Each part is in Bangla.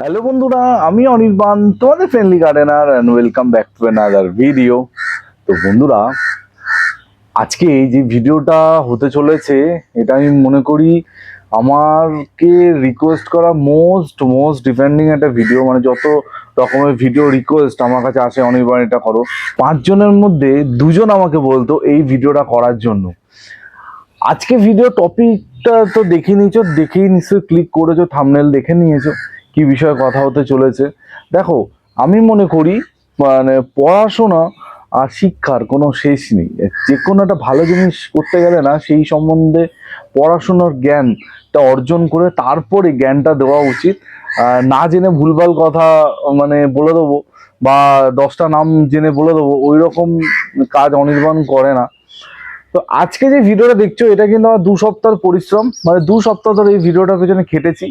হ্যালো বন্ধুরা, আমি অনির্বাণ, তোমাদের friendly gardener and welcome back to another video তো বন্ধুরা, আজকে যে ভিডিওটা হতে চলেছে, এটা আমি মনে করি আমারকে রিকোয়েস্ট করা মোস্ট মোস্ট ডিপেন্ডিং একটা ভিডিও মানে যত রকমের ভিডিও রিকোয়েস্ট আমার কাছে আসে, অনির্বাণ, এটা করো। পাঁচজনের মধ্যে দুজন আমাকে বলতো এই ভিডিওটা করার জন্য। আজকে ভিডিও টপিকটা তো দেখে নিয়েছো দেখেই নিশ্চয়ই ক্লিক করেছ থামনেল দেখে নিয়েছো। কি বিষয়ে কথা হতে চলেছে। দেখো, আমি মনে করি মানে পড়াশোনা আর শিক্ষার কোনো শেষ নেই। যে কোনো একটা ভালো জিনিস করতে গেলে না, সেই সম্বন্ধে পড়াশোনার জ্ঞানটা অর্জন করে তারপরে জ্ঞানটা দেওয়া উচিত। না জেনে ভুলভাল কথা মানে বলে দেবো বা দশটা নাম জেনে বলে দেবো, ওই রকম কাজ অনির্বাণ করে না। তো আজকে যে ভিডিওটা দেখছ, এটা কিন্তু আমার দু সপ্তাহের পরিশ্রম মানে দু সপ্তাহ ধরে এই ভিডিওটার পেছনে খেটেছি।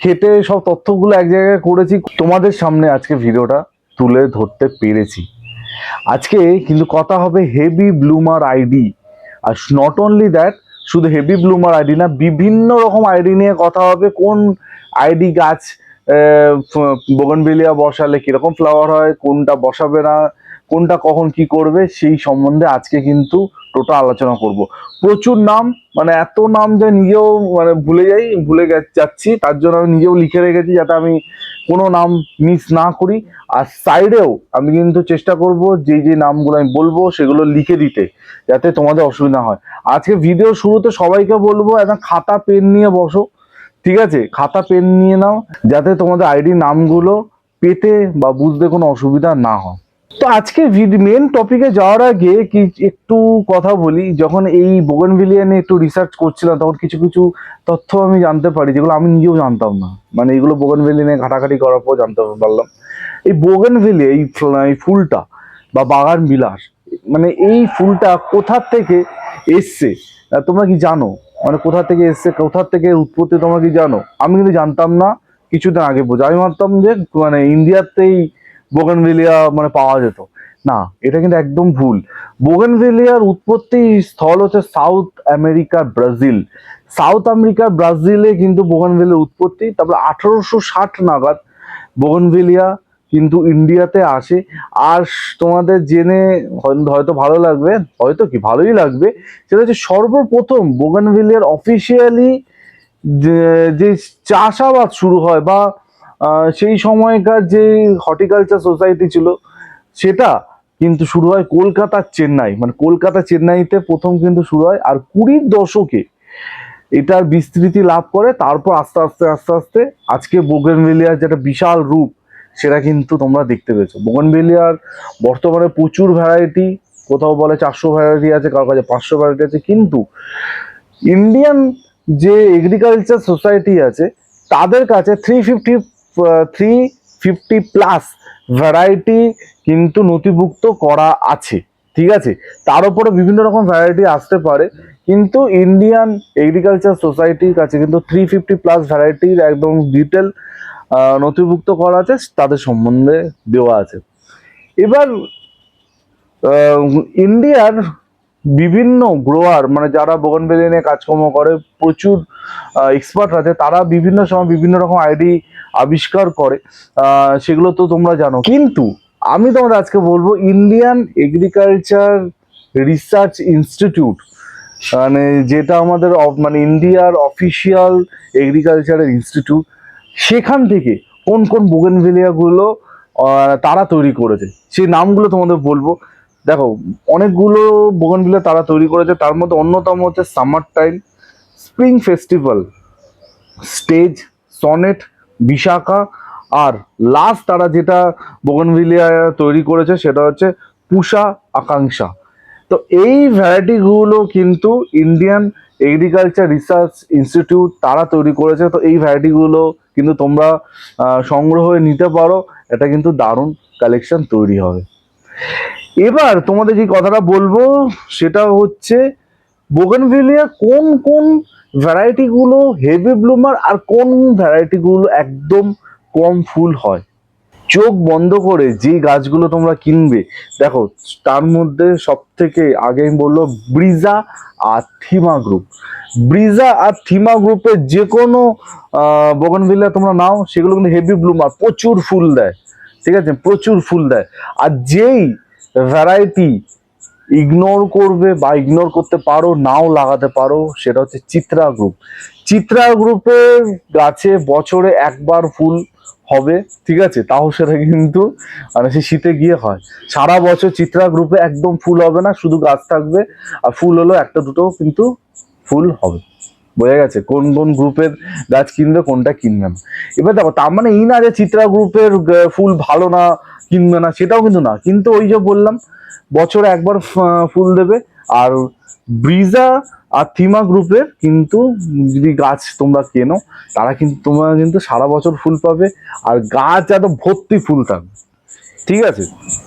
খেটে সব তথ্যগুলো এক জায়গায় করেছি। তোমাদের সামনে আজকে ভিডিওটা তুলে ধরতে পেরেছি। আজকে কিন্তু কথা হবে হেভি ব্লুমার আইডি আর নট অনলি দ্যাট শুধু হেভি ব্লুমার আইডি না, বিভিন্ন রকম আইডি নিয়ে কথা হবে। কোন আইডি গাছ বোগনবিলিয়া বসালে কীরকম ফ্লাওয়ার হয়, কোনটা বসাবে না কোনটা কখন কি করবে সেই সম্বন্ধে আজকে কিন্তু টোটাল আলোচনা করব। প্রচুর নাম মানে এত নাম যে নিজেও মানে ভুলে যাই, ভুলে যাচ্ছি, তার জন্য আমি নিজেও লিখে রেখেছি যাতে আমি কোনো নাম মিস না করি। আর সাইডেও আমি কিন্তু চেষ্টা করব যে যে নামগুলো আমি বলব সেগুলো লিখে দিতে, যাতে তোমাদের অসুবিধা হয়। আজকে ভিডিও শুরুতে সবাইকে বলব, একটা খাতা পেন নিয়ে বসো, ঠিক আছে? খাতা পেন নিয়ে নাও, যাতে তোমাদের আইডি নামগুলো পেতে বা বুঝতে কোনো অসুবিধা না হয়। তো আজকে মেন টপিকে যাওয়ার আগে কি একটু কথা বলি, যখন এই বোগনভিলিয়া নিয়ে একটু রিসার্চ করছিলাম, তখন কিছু কিছু তথ্য আমি জানতে পারি, যেগুলো আমি নিজেও জানতাম না। মানে এগুলো বোগনভেলি নিয়ে ঘাটাঘাটি করার পর জানতে পারলাম। এই বোগনভেলি এই এই ফুলটা বা বাগান বিলাস মানে এই ফুলটা কোথার থেকে এসছে? তোমরা কি জানো? মানে কোথা থেকে এসছে কোথার থেকে উৎপত্তি তোমরা কি জানো? আমি কিন্তু জানতাম না, কিছুদিন আগে বোঝা, আমি ভাবতাম যে মানে ইন্ডিয়াতেই বোগনভেলিয়া মানে পাওয়া যেত। না, এটা কিন্তু একদম ভুল। বোগনভেলিয়ার উৎপত্তি স্থল হচ্ছে South America Brazil South America ব্রাজিলে কিন্তু বোগনভেলিয়ার উৎপত্তি। তারপরে আঠারোশো ষাট নাগাদ বোগনভেলিয়া কিন্তু ইন্ডিয়াতে আসে। আর তোমাদের জেনে হয়- হয়তো ভালো লাগবে, হয়তো কি ভালোই লাগবে, সেটা হচ্ছে সর্বপ্রথম বোগনভেলিয়ার অফিসিয়ালি যে চাষাবাদ শুরু হয় বা সেই সময়কার যে হর্টিকালচার সোসাইটি ছিল, সেটা কিন্তু শুরু হয় কলকাতা চেন্নাই। মানে কলকাতা চেন্নাইতে প্রথম কিন্তু শুরু হয় আর কুড়ির দশকে এটার বিস্তৃতি লাভ করে, তারপর আস্তে আস্তে আস্তে আস্তে আজকে বোগেনভেলিয়ার যেটা বিশাল রূপ, সেটা কিন্তু তোমরা দেখতে পেয়েছ। বোগেনভেলিয়ার বর্তমানে প্রচুর ভ্যারাইটি কোথাও বলে চারশো ভ্যারাইটি আছে, কারও কাছে পাঁচশো ভ্যারাইটি আছে, কিন্তু ইন্ডিয়ান যে এগ্রিকালচার সোসাইটি আছে, তাদের কাছে three fifty three fifty plus variety কিন্তু নথিভুক্ত করা আছে, ঠিক আছে? তার উপরে বিভিন্ন রকম ভ্যারাইটি আসতে পারে, কিন্তু ইন্ডিয়ান এগ্রিকালচার সোসাইটির কাছে কিন্তু থ্রি ফিফটি প্লাস ভ্যারাইটির একদম ডিটেল নথিভুক্ত করা আছে, তাদের সম্বন্ধে দেওয়া আছে। এবার ইন্ডিয়ার বিভিন্ন গ্রোয়ার মানে যারা বোগনভেলি নিয়ে কাজকর্ম করে, প্রচুর এক্সপার্ট আছে, তারা বিভিন্ন সময় বিভিন্ন রকম আইডি আবিষ্কার করে। সেগুলো তো তোমরা জানো। কিন্তু আমি তোমাদের আজকে বলব ইন্ডিয়ান এগ্রিকালচার রিসার্চ ইনস্টিটিউট মানে যেটা আমাদের মানে ইন্ডিয়ার অফিসিয়াল এগ্রিকালচারের ইনস্টিটিউট সেখান থেকে কোন কোন বোগেনভেলিয়াগুলো তারা তৈরি করেছে। সেই নামগুলো তোমাদের বলব। দেখো, অনেকগুলো বোগেনভেলিয়া তারা তৈরি করেছে। তার মধ্যে অন্যতম হচ্ছে summer time spring festival stage sonnet Vishakha আর লাস্ট তারা যেটা বোগনভিলিয়া তৈরি করেছে সেটা হচ্ছে পুষা আকাঙ্ক্ষা তো এই ভ্যারাইটিগুলো কিন্তু ইন্ডিয়ান এগ্রিকালচার রিসার্চ ইনস্টিটিউট তারা তৈরি করেছে। তো এই ভ্যারাইটিগুলো কিন্তু তোমরা সংগ্রহ নিতে পারো। এটা কিন্তু দারুণ কালেকশন তৈরি হবে। এবার তোমাদের যে কথাটা বলব, সেটা হচ্ছে বোগেনভিলিয়া কোন কোন ভ্যারাইটি গুলো হেভি ব্লুমার আর কোন ভ্যারাইটি গুলো একদম কম ফুল হয়। চোখ বন্ধ করে যে গাছগুলো তোমরা কিনবে, দেখো তার মধ্যে সব থেকে আগে আমি বলল ব্রিজা আর থিমা গ্রুপ ব্রিজা আর থিমা গ্রুপের যে কোনো বগনভিলা তোমরা নাও, সেগুলো কিন্তু হেভি ব্লুমার প্রচুর ফুল দেয়। ঠিক আছে? প্রচুর ফুল দেয়। আর যেই ভ্যারাইটি ইগনোর করবে বা ইগনোর করতে পারো, নাও লাগাতে পারো, সেটা হচ্ছে চিত্রা গ্রুপ চিত্রা গ্রুপের গাছে বছরে একবার ফুল হবে, ঠিক আছে? তাও সেটা কিন্তু মানে সে শীতে গিয়ে হয়। সারা বছর চিত্রা গ্রুপে একদম ফুল হবে না, শুধু গাছ থাকবে, আর ফুল হলো একটা দুটো কিন্তু ফুল হবে। বোঝা গেছে কোন কোন গ্রুপের গাছ কিনবে, কোনটা কিনবে না। এবার দেখো, তার মানে এই না যে চিত্রা গ্রুপের ফুল ভালো না, কিনবে না, সেটাও কিন্তু না। কিন্তু ওই যে বললাম, বছরে একবার ফুল দেবে। আর ব্রিজা আর থিমা গ্রুপের কিন্তু যদি গাছ তোমরা কেনো, তারা কিন্তু, তোমরা কিন্তু সারা বছর ফুল পাবে। আর গাছ এত ভর্তি ফুল থাকবে। ঠিক আছে?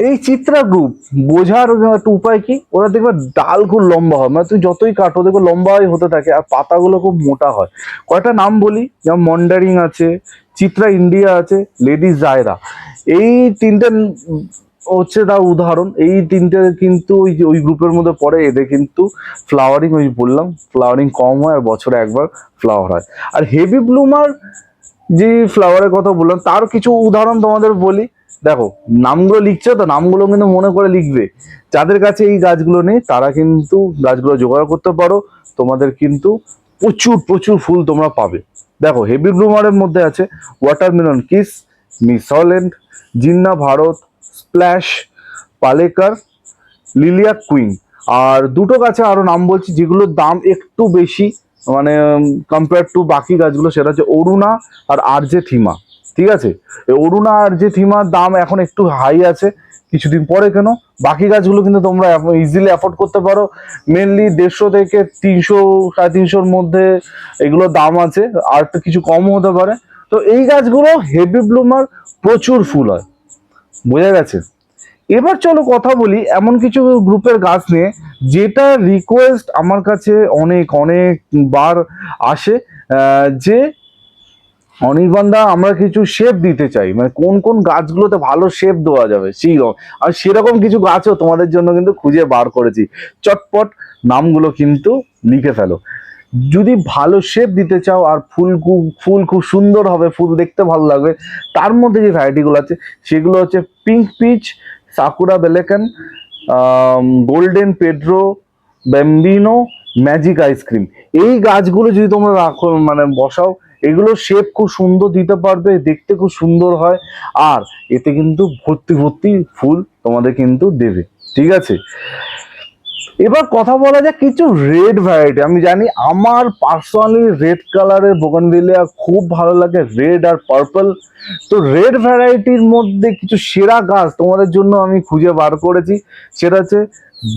এই চিত্রা গ্রুপ বোঝার একটা উপায় কি? ওরা দেখবে ডাল খুব লম্বা হয়। মানে তুই যতই কাটো, দেখবে লম্বাই হতে থাকে আর পাতাগুলো খুব মোটা হয়। কয়টা নাম বলি, যেমন মন্ডারিং আছে, চিত্রা ইন্ডিয়া আছে লেডিস জায়রা। এই তিনটে হচ্ছে তার উদাহরণ। এই তিনটে কিন্তু ওই ওই গ্রুপের মধ্যে পড়ে, এদের কিন্তু ফ্লাওয়ারিং ওই বললাম ফ্লাওয়ারিং কম হয় আর বছরে একবার ফ্লাওয়ার হয়। আর হেভি ব্লুমার যে ফ্লাওয়ারের কথা বললাম তার কিছু উদাহরণ তোমাদের বলি। দেখো, নামগুলো লিখছো তো, নামগুলো কিন্তু মনে করে লিখবে। যাদের কাছে এই গাছগুলো নেই, তারা কিন্তু গাছগুলো জোগাড় করতে পারো। তোমাদের কিন্তু প্রচুর প্রচুর ফুল তোমরা পাবে। দেখো হেভি ব্লুমারের মধ্যে আছে ওয়াটারমেলন কিস মিস হল্যান্ড জিন্না ভারত স্প্ল্যাশ পালেকার লিলিয়া কুইন আর দুটো গাছে আরও নাম বলছি, যেগুলোর দাম একটু বেশি মানে কম্পেয়ার টু বাকি গাছগুলো, সেটা হচ্ছে অরুণা আর আরজে থিমা। ঠিক আছে? অরুণা আর যে থিমার দাম এখন একটু হাই আছে, কিছুদিন পরে কেন? বাকি গাছগুলো কিন্তু তোমরা ইজিলি অ্যাফোর্ড করতে পারো। মেনলি দেড়শো থেকে তিনশো, সাড়ে তিনশোর মধ্যে এগুলো দাম আছে, আর একটু কিছু কমও হতে পারে। তো এই গাছগুলো হেভি ব্লুমার প্রচুর ফুল হয়। বোঝা গেছে? এবার চলো কথা বলি এমন কিছু গ্রুপের গাছ নিয়ে, যেটা রিকোয়েস্ট আমার কাছে অনেক অনেক বার আসে যে অনির্বাণদা, আমরা কিছু শেপ দিতে চাই। মানে কোন কোন গাছগুলোতে ভালো শেপ দেওয়া যাবে, সেই। আর সেরকম কিছু গাছও তোমাদের জন্য কিন্তু খুঁজে বার করেছি। চটপট নামগুলো কিন্তু লিখে ফেলো। যদি ভালো শেপ দিতে চাও, আর ফুল খুব ফুল খুব সুন্দর হবে, ফুল দেখতে ভালো লাগবে, তার মধ্যে যে ভ্যারাইটিগুলো আছে, সেগুলো হচ্ছে pink peach sakura বেলেকান golden Pedro bambino magic ice cream এই গাছগুলো যদি তোমরা রাখো মানে বসাও এগুলো শেপ খুব সুন্দর দিতে পারবে, দেখতে খুব সুন্দর হয়, আর এতে কিন্তু ভর্তি ভর্তি ফুল তোমাদের কিন্তু দেবে, ঠিক আছে? এবার কথা বলা যাক কিছু রেড ভ্যারাইটি আমি জানি আমার পার্সোনালি রেড কালারের বোগানভিলিয়া খুব ভালো লাগে রেড আর পার্পল তো রেড ভ্যারাইটির মধ্যে কিছু সেরা গাছ তোমাদের জন্য আমি খুঁজে বার করেছি, সেটা হচ্ছে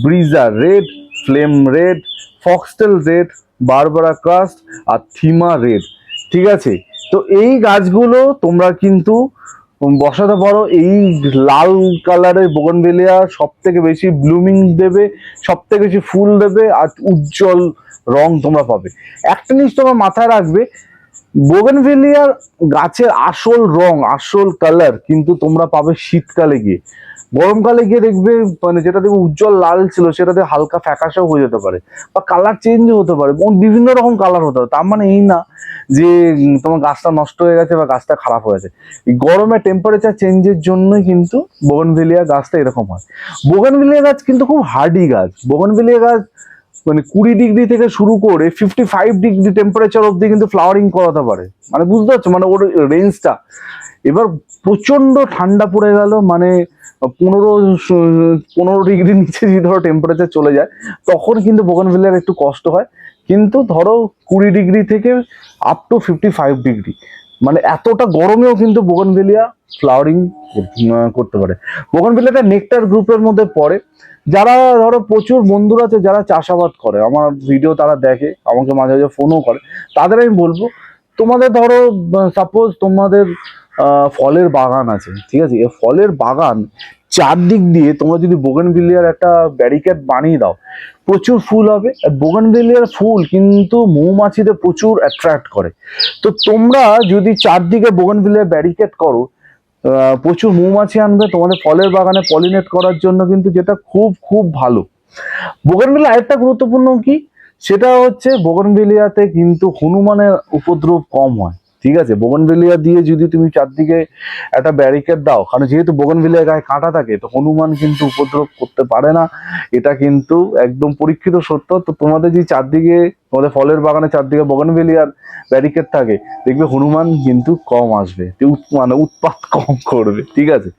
Breeza red flame red foxtail red Barbara crust আর থিমা রেড ঠিক আছে? তো এই গাছগুলো তোমরা কিন্তু বসাতে পারো। এই লাল কালারের বোগনভেলিয়া সব থেকে বেশি ব্লুমিং দেবে সব থেকে বেশি ফুল দেবে আর উজ্জ্বল রং তোমরা পাবে। একটা জিনিস তোমরা মাথায় রাখবে, বোগনভেলিয়ার গাছের আসল রং, আসল কালার কিন্তু তোমরা পাবে শীতকালে গিয়ে। গরমকালে গিয়ে দেখবে মানে যেটা দেখবে উজ্জ্বল লাল ছিল, সেটাতে হালকা ফ্যাকাশেও হয়ে যেতে পারে। বা কালার চেঞ্জও হতে পারে। বিভিন্ন রকম কালার হতে পারে। তার মানে এই না যে তোমার গাছটা নষ্ট হয়ে গেছে বা গাছটা খারাপ হয়ে গেছে। গরমে টেম্পারেচার চেঞ্জের জন্যই কিন্তু বোগনভেলিয়া গাছটা এরকম হয়। বোগনভেলিয়া গাছ কিন্তু খুব হার্ডি গাছ। বোগনভেলিয়া গাছ মানে কুড়ি ডিগ্রি থেকে শুরু করে ফিফটি ফাইভ ডিগ্রি টেম্পারেচার অবধি কিন্তু ফ্লাওয়ারিং করাতে পারে। মানে বুঝতে পারছ? মানে ওর রেঞ্জটা এবার প্রচণ্ড ঠান্ডা পড়ে গেল মানে পনেরো পনেরো ডিগ্রি নিচে যদি ধরো টেম্পারেচার চলে যায়, তখন কিন্তু বোগানভিলিয়ার একটু কষ্ট হয়। কিন্তু ধরো কুড়ি ডিগ্রি থেকে up to fifty five degree. মানে এতটা গরমেও কিন্তু বোগানভিলিয়া ফ্লাওয়ারিং করতে পারে। বোগানভিলিয়াটা নেকটার গ্রুপের মধ্যে পড়ে। যারা ধরো প্রচুর বন্ধুরা আছে, যারা চাষাবাদ করে, আমার ভিডিও তারা দেখে, আমাকে মাঝে মাঝে ফোনও করে, তাদের আমি বলব, তোমাদের ধরো সাপোজ তোমাদের ফলের বাগান আছে, ঠিক আছে? এই ফলের বাগান চারদিক দিয়ে তোমরা যদি বোগানভিলিয়ার একটা ব্যারিকেড বানিয়ে দাও, প্রচুর ফুল হবে। আর বোগানভিলিয়ার ফুল কিন্তু মৌমাছিদের প্রচুর অ্যাট্রাক্ট করে। তো তোমরা যদি চারদিকে বোগানভিলিয়ার ব্যারিকেড করো প্রচুর মৌমাছি আনবে, তোমাদের ফলের বাগানে পলিনেট করার জন্য কিন্তু যেটা খুব খুব ভালো। বোগনভিলিয়া আরেকটা গুরুত্বপূর্ণ কি? সেটা হচ্ছে বোগনভিলিয়াতে কিন্তু হনুমানের উপদ্রব কম হয়। ঠিক আছে? বোগনভিলিয়া দিয়ে যদি তুমি চারদিকে একটা ব্যারিকেড দাও, কারণ যেহেতু বোগনভিলিয়া গায়ে কাঁটা থাকে, তো হনুমান কিন্তু উপদ্রব করতে পারে না। এটা কিন্তু একদম পরীক্ষিত সত্য। তো তোমাদের যে চারদিকে, তোমাদের ফলের বাগানে চারদিকে বোগনভিলিয়ার ব্যারিকেড থাকে, দেখবে হনুমান কিন্তু কম আসবে। মানে উৎপাত কম করবে, ঠিক আছে?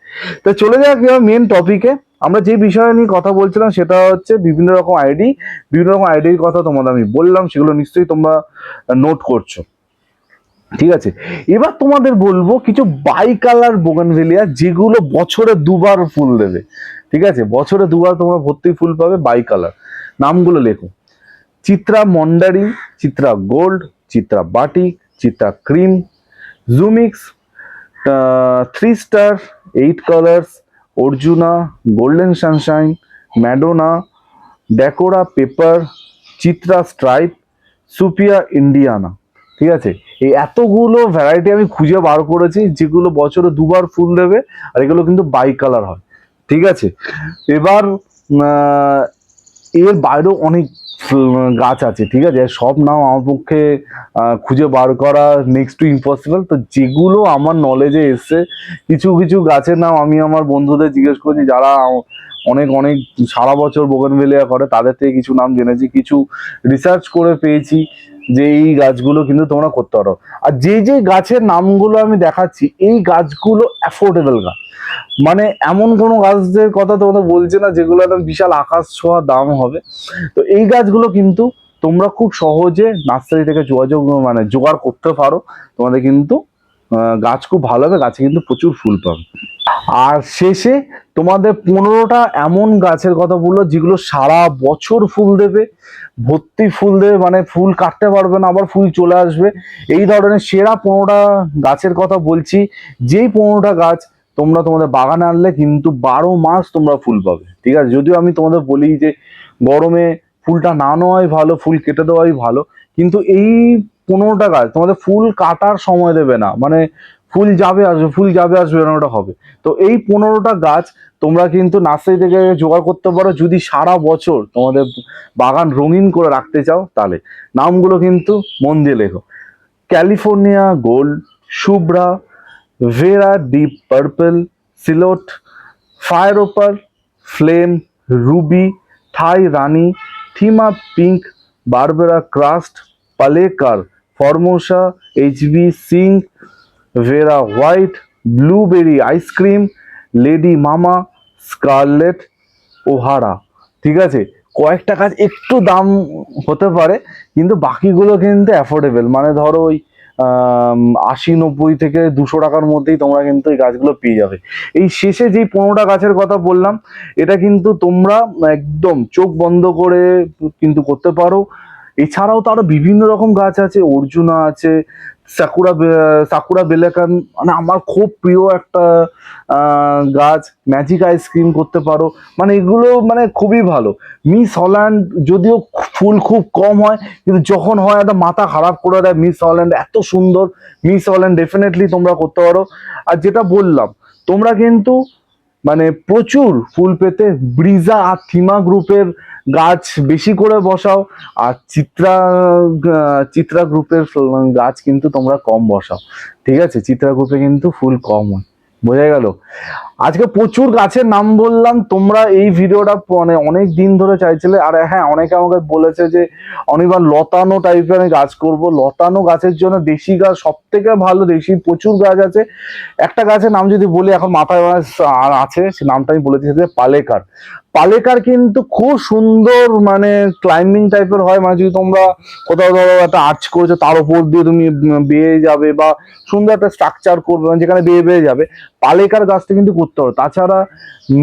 তো চলে যাক মেন টপিকে আমরা যে বিষয় নিয়ে কথা বলছিলাম, সেটা হচ্ছে বিভিন্ন রকম আইডি বিভিন্ন রকম আইডির কথা তোমাদের আমি বললাম, সেগুলো নিশ্চয়ই তোমরা নোট করছ। ঠিক আছে? এবার তোমাদের বলব কিছু বাই কালার বোগানভেলিয়া যেগুলো বছরে দুবার ফুল দেবে। ঠিক আছে? বছরে দুবার তোমরা ভর্তি ফুল পাবে বাই কালার নামগুলো লেখো। Chitra মন্ডারি, Chitra gold, Chitra batik Chitra cream, জুমিক্স three star eight colours Arjuna golden sunshine Madonna Decora paper Chitra stripe সুপিয়া ইন্ডিয়ানা ঠিক আছে? এই এতগুলো ভ্যারাইটি আমি খুঁজে বার করেছি, যেগুলো বছরে দুবার ফুল দেবে আর এগুলো কিন্তু বাই কালার হয়। ঠিক আছে? এবার এর বাইরেও অনেক গাছ আছে, ঠিক আছে? সব নাম আমার পক্ষে খুঁজে বার করা নেক্সট টু ইম্পসিবল তো যেগুলো আমার নলেজে এসছে, কিছু কিছু গাছের নাম আমি আমার বন্ধুদের জিজ্ঞেস করছি, যারা অনেক অনেক, সারা বছর বোগনভেলিয়া করে তাদের থেকে কিছু নাম জেনেছি, কিছু রিসার্চ করে পেয়েছি যে এই গাছগুলো কিন্তু তোমরা করতে পারো। আর যে যে গাছের নামগুলো আমি দেখাচ্ছি, এই গাছগুলো অ্যাফোর্ডেবল গাছ। মানে এমন কোনো গাছদের কথা তোমাদের বলছে না, যেগুলো একদম বিশাল আকাশ ছোঁয়া দাম হবে। তো এই গাছগুলো কিন্তু তোমরা খুব সহজে নার্সারি থেকে যোগাযোগ মানে জোগাড় করতে পারো। তোমাদের কিন্তু গাছ খুব ভালো হবে, গাছে কিন্তু প্রচুর ফুল পাবে। আর শেষে তোমাদের পনেরোটা এমন গাছের কথা বলল, যেগুলো সারা বছর ফুল দেবে, ভর্তি ফুল দেবে মানে ফুল কাটতে পারবে না, আবার ফুল চলে আসবে। এই ধরনের সেরা পনেরোটা গাছের কথা বলছি, যেই পনেরোটা গাছ তোমরা তোমাদের বাগানে আনলে কিন্তু বারো মাস তোমরা ফুল পাবে, ঠিক আছে? যদিও আমি তোমাদের বলি যে গরমে ফুলটা না নেওয়াই ভালো, ফুল কেটে দেওয়াই ভালো, কিন্তু এই পনেরোটা গাছ, তোমাদের ফুল কাটার সময় দেবে না। মানে ফুল যাবে আসবে, ফুল যাবে আসবে এরকমটা হবে। তো এই পনেরোটা গাছ তোমরা কিন্তু নার্সারি থেকে জোগাড় করতে পারো। যদি সারা বছর তোমাদের বাগান রঙিন করে রাখতে চাও, তাহলে। নামগুলো কিন্তু মন দিয়ে লেখো। California gold, Shubhra, Vera deep purple, সিলোট, fire opal, flame, ruby, Thai Rani, থিমা pink, Barbara Karst, Palekar Formosa HB Singh Vera white blueberry ice cream lady মামা স্কারলেট ওহারা ঠিক আছে? কয়েকটা কাজ একটু দাম হতে পারে, কিন্তু বাকিগুলো কিন্তু অ্যাফোর্ডেবল মানে ধরো ওই আশি নব্বই থেকে দুশো টাকার মধ্যেই তোমরা কিন্তু এই গাছগুলো পেয়ে যাবে। এই শেষে যেই পনেরোটা গাছের কথা বললাম, এটা কিন্তু তোমরা একদম চোখ বন্ধ করে কিন্তু করতে পারো। এছাড়াও তো আরও বিভিন্ন রকম গাছ আছে, অর্জুনা আছে, সাকুরা সাকুরা বেলাকান মানে আমার খুব প্রিয় একটা গাছ ম্যাজিক আইসক্রিম করতে পারো মানে এগুলো মানে খুবই ভালো। মিস হল্যান্ড যদিও ফুল খুব কম হয়, কিন্তু যখন হয় একটা মাথা খারাপ করে দেয় মিস হল্যান্ড এত সুন্দর মিস হল্যান্ড ডেফিনেটলি তোমরা করতে পারো। আর যেটা বললাম, তোমরা কিন্তু মানে প্রচুর ফুল পেতে ব্রিজা আর থিমা গ্রুপের গাছ বেশি করে বসাও, আর চিত্রা চিত্রা গ্রুপের গাছ কিন্তু তোমরা কম বসাও। ঠিক আছে? চিত্রা গ্রুপে কিন্তু ফুল কম হয়। বোঝা গেল? আজকে প্রচুর গাছের নাম বললাম, তোমরা এই ভিডিওটা মানে অনেক দিন ধরে চাইছিলে, আর হ্যাঁ অনেকে আমাকে বলেছে যে, অনিবার লতানো টাইপের আমি গাছ করব। লতানো গাছের জন্য দেশি গাছ সব থেকে ভালো, দেশি প্রচুর গাছ আছে। একটা গাছের নাম যদি বলি, এখন মাথায় আছে, সে নামটা আমি বলেছি দিচ্ছি পালেকার। পালেকার কিন্তু খুব সুন্দর মানে ক্লাইম্বিং টাইপের হয় মানে যদি তোমরা কোথাও ধরো একটা আর্চ করেছ, তার উপর দিয়ে তুমি বেয়ে যাবে বা সুন্দর একটা স্ট্রাকচার করবে মানে যেখানে বেয়ে বেয়ে যাবে। পালেকার গাছটা কিন্তু করতে হবে তাছাড়া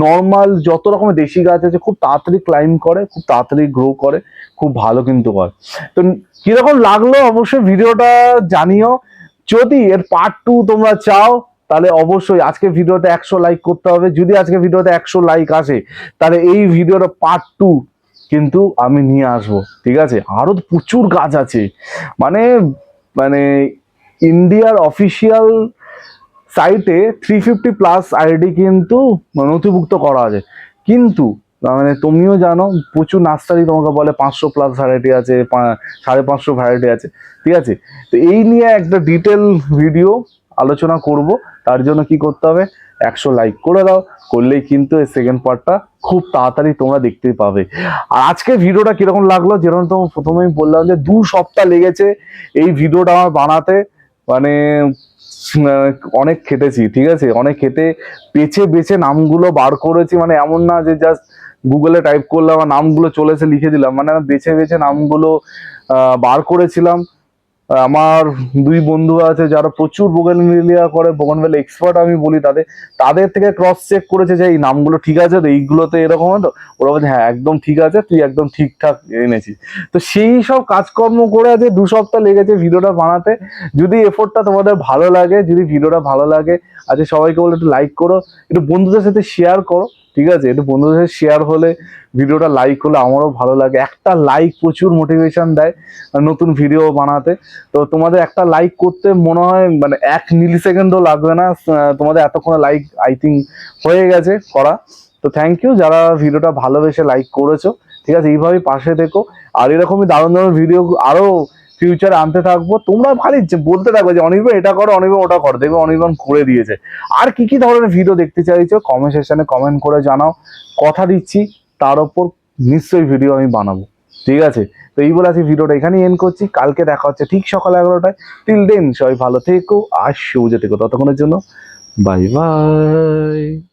নর্মাল যত রকমের দেশি গাছ আছে, খুব তাড়াতাড়ি ক্লাইম্ব করে, খুব তাড়াতাড়ি গ্রো করে, খুব ভালো কিন্তু হয়। তো কীরকম লাগল অবশ্যই ভিডিওটা জানিও। যদি এর পার্ট টু তোমরা চাও, তাহলে অবশ্যই আজকে ভিডিওতে একশো লাইক করতে হবে। যদি আজকে ভিডিওতে একশো লাইক আসে, তাহলে এই ভিডিওটা পার্ট টু কিন্তু আমি নিয়ে আসব, ঠিক আছে? আরও তো প্রচুর গাছ আছে। মানে মানে ইন্ডিয়ার অফিসিয়াল সাইটে থ্রি ফিফটি প্লাস আইডি কিন্তু নথিভুক্ত করা আছে। কিন্তু মানে তুমিও জানো, প্রচুর নার্সারি তোমাকে বলে পাঁচশো প্লাস ভ্যারাইটি আছে সাড়ে পাঁচশো ভ্যারাইটি আছে, ঠিক আছে? তো এই নিয়ে একটা ডিটেল ভিডিও আলোচনা করব। তার জন্য কি করতে হবে? একশো লাইক করে দাও, করলেই কিন্তু এই সেকেন্ড পার্টটা খুব তাড়াতাড়ি তোমরা দেখতে পাবে। আর আজকে ভিডিওটা কীরকম লাগল? যেরকম তো প্রথমেই বললাম যে দু সপ্তাহ লেগেছে এই ভিডিওটা আমার বানাতে। মানে অনেক খেটেছি, ঠিক আছে? অনেক খেটে বেছে বেছে নামগুলো বার করেছি মানে এমন না যে জাস্ট গুগলে টাইপ করলাম আর নামগুলো চলেছে লিখে দিলাম মানে বেছে বেছে নামগুলো বার করেছিলাম। আমার দুই বন্ধু আছে যারা প্রচুর বোগেনভেলিয়া করে বোগেনভেলিয়া এক্সপার্ট আমি বলি তাদের তাদের থেকে ক্রস চেক করেছে যে এই নামগুলো ঠিক আছে তো, এইগুলোতে এরকম তো? ওরা বলছে হ্যাঁ একদম ঠিক আছে, তুই একদম ঠিকঠাক এনেছিস। তো সেই সব কাজকর্ম করে আছে দু সপ্তাহ লেগেছে ভিডিওটা বানাতে। যদি এফোর্টটা তোমাদের ভালো লাগে, যদি ভিডিওটা ভালো লাগে আজকে সবাইকে বলে একটু লাইক করো, একটু বন্ধুদের সাথে শেয়ার করো। ঠিক আছে? একটু বন্ধুদের সাথে শেয়ার হলে, ভিডিওটা লাইক হলে আমারও ভালো লাগে। একটা লাইক প্রচুর মোটিভেশন দেয় নতুন ভিডিও বানাতে। তো তোমাদের একটা লাইক করতে মনে হয় মানে এক মিলি সেকেন্ডও লাগবে না। তোমাদের এতক্ষণ লাইক আই থিঙ্ক হয়ে গেছে করা। তো থ্যাংক ইউ যারা ভিডিওটা ভালোবেসে লাইক করেছ। ঠিক আছে? এইভাবেই পাশে দেখো আর এরকমই দারুণ দারুণ ভিডিও আরও ফিউচারে আনতে থাকব। তোমরা খালি বলতে থাকবে যে, অনির্বাণ, এটা করো, অনির্বাণ, ওটা করো। দেখবে অনির্বাণ করে দিয়েছে। আর কি কি ধরনের ভিডিও দেখতে চাইছো কমেন্ট সেকশনে কমেন্ট করে জানাও। কথা দিচ্ছি, তার ওপর নিশ্চয়ই ভিডিও আমি বানাবো। ঠিক আছে? তো এই বলে আজকে ভিডিওটা এখানেই এন্ড করছি। কালকে দেখা হচ্ছে ঠিক সকাল এগারোটায়। টিল দেন সবাই ভালো থেকো আর সবুজে থেকো। ততক্ষণের জন্য বাই বাই